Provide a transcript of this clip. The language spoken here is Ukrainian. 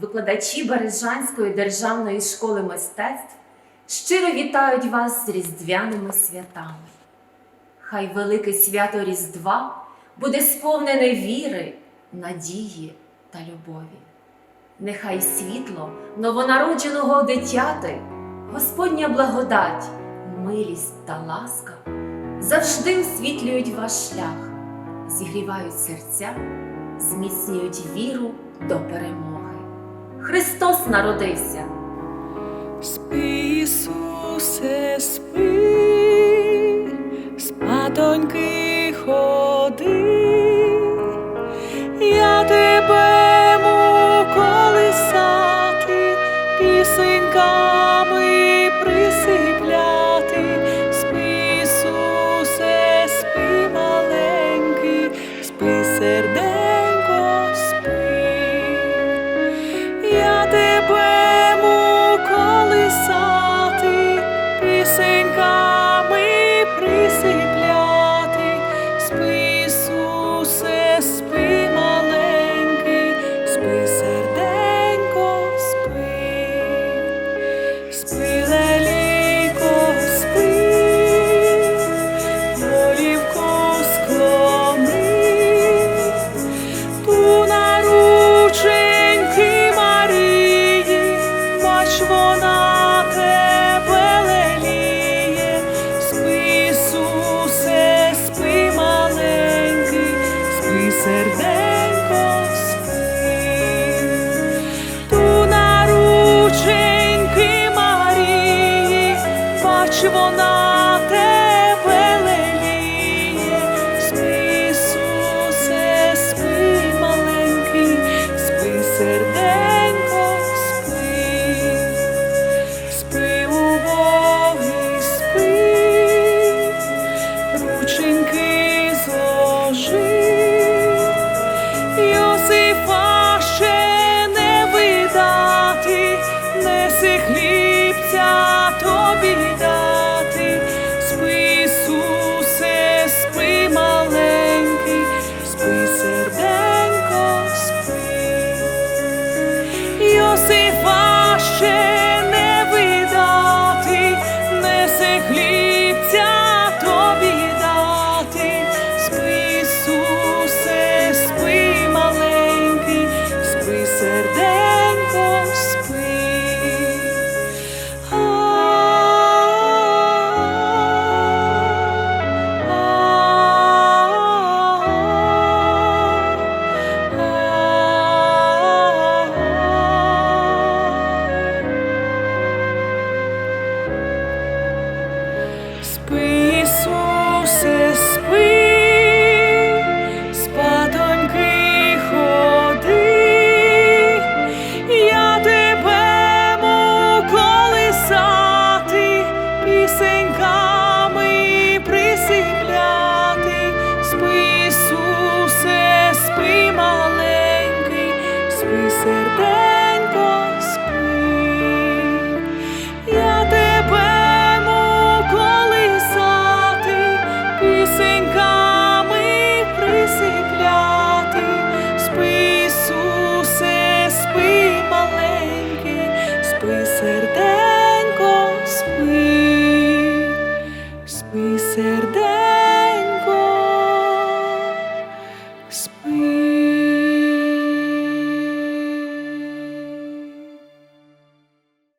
викладачі Бережанської державної школи мистецтв щиро вітають вас з різдвяними святами. Хай велике свято Різдва буде сповнене віри, надії та любові. Нехай світло новонародженого дитяти, Господня благодать, милість та ласка завжди освітлюють ваш шлях, зігрівають серця, зміцнюють віру до перемоги. Христос народився. Спи, Ісусе, спи, спатоньки ходи. серденько, спи, спи серденько, спи.